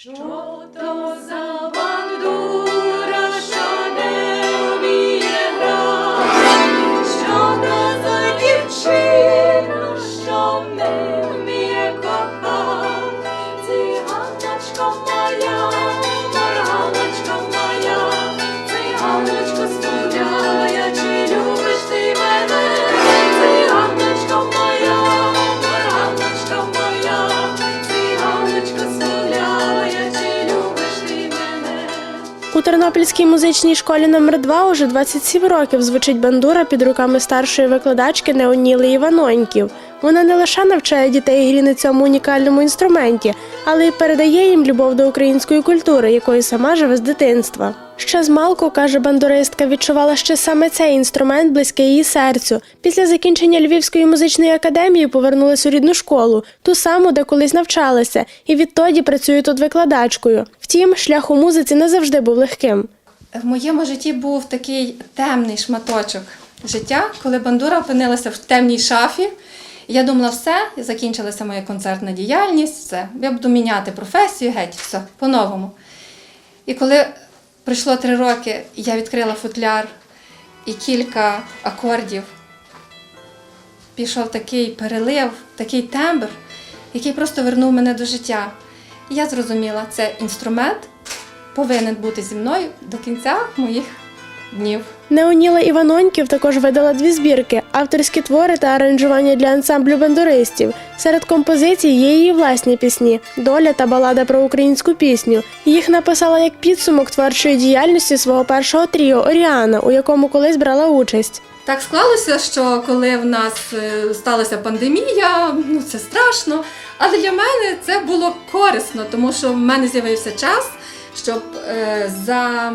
Що то за У Тернопільській музичній школі номер 2 уже 27 років звучить бандура під руками старшої викладачки Неоніли Іваноньків. Вона не лише навчає дітей грі на цьому унікальному інструменті, але й передає їм любов до української культури, якою сама живе з дитинства. Ще з малку, каже бандуристка, відчувала, що саме цей інструмент близький її серцю. Після закінчення Львівської музичної академії повернулась у рідну школу, ту саму, де колись навчалася, і відтоді працює тут викладачкою. Втім, шлях у музиці не завжди був легким. В моєму житті був такий темний шматочок життя, коли бандура опинилася в темній шафі. Я думала, все, закінчилася моя концертна діяльність, все. Я буду міняти професію, геть, все, по-новому. І коли пройшло три роки, я відкрила футляр і кілька акордів, пішов такий перелив, такий тембр, який просто вернув мене до життя. І я зрозуміла, це інструмент повинен бути зі мною до кінця моїх днів. Неоніла Іваноньків також видала дві збірки: авторські твори та аранжування для ансамблю бандуристів. Серед композицій є її власні пісні Доля та балада про українську пісню. Їх написала як підсумок творчої діяльності свого першого тріо Оріана, у якому колись брала участь. Так склалося, що коли в нас е, сталася пандемія, ну це страшно. Але для мене це було корисно, тому що в мене з'явився час, щоб е, за,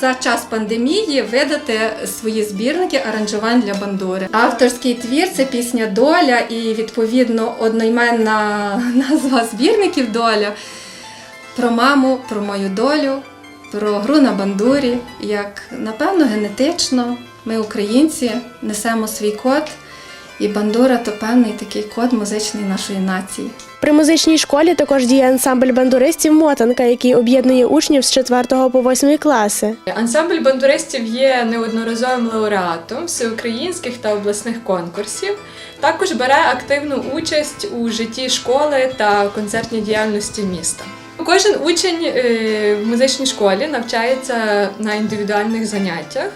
за час пандемії видати свої збірники аранжувань для бандури. Авторський твір це пісня Доля і відповідно одноіменна назва збірників Доля про маму, про мою долю, про гру на бандурі. Як напевно генетично ми, українці, несемо свій код, і бандура то певний такий код музичний нашої нації. При музичній школі також діє ансамбль бандуристів Мотанка, який об'єднує учнів з 4 по 8 класи. Ансамбль бандуристів є неодноразовим лауреатом всеукраїнських та обласних конкурсів. Також бере активну участь у житті школи та концертній діяльності міста. Кожен учень е, в музичній школі навчається на індивідуальних заняттях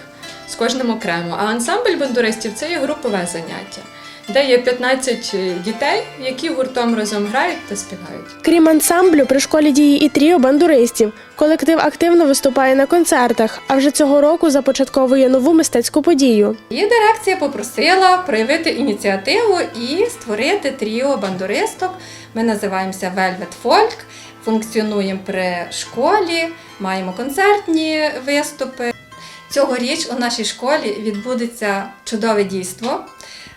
з кожним окремо. А ансамбль бандуристів це є групове заняття, де є 15 дітей, які гуртом разом грають та співають. Крім ансамблю, при школі діє і тріо бандуристів. Колектив активно виступає на концертах, а вже цього року започатковує нову мистецьку подію. І дирекція попросила проявити ініціативу і створити тріо бандуристок. Ми називаємося Velvet Folk, функціонуємо при школі, маємо концертні виступи. Цьогоріч у нашій школі відбудеться чудове дійство.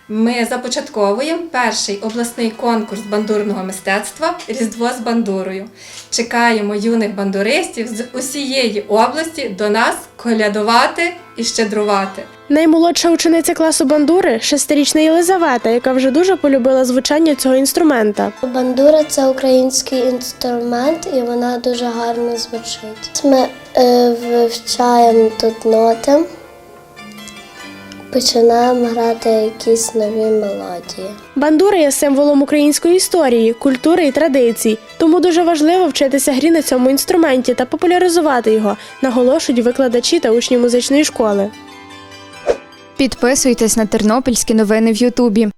Ми започатковуємо перший обласний конкурс бандурного мистецтва Різдво з бандурою. Чекаємо юних бандуристів з усієї області до нас колядувати і щедрувати. Наймолодша учениця класу бандури шестирічна Єлизавета, яка вже дуже полюбила звучання цього інструмента. Бандура це український інструмент і вона дуже гарно звучить. Ми е, вивчаємо тут ноти, починаємо грати якісь нові мелодії. Бандура є символом української історії, культури і традицій, тому дуже важливо вчитися грі на цьому інструменті та популяризувати його, наголошують викладачі та учні музичної школи. Підписуйтесь на тернопільські новини в Ютубі.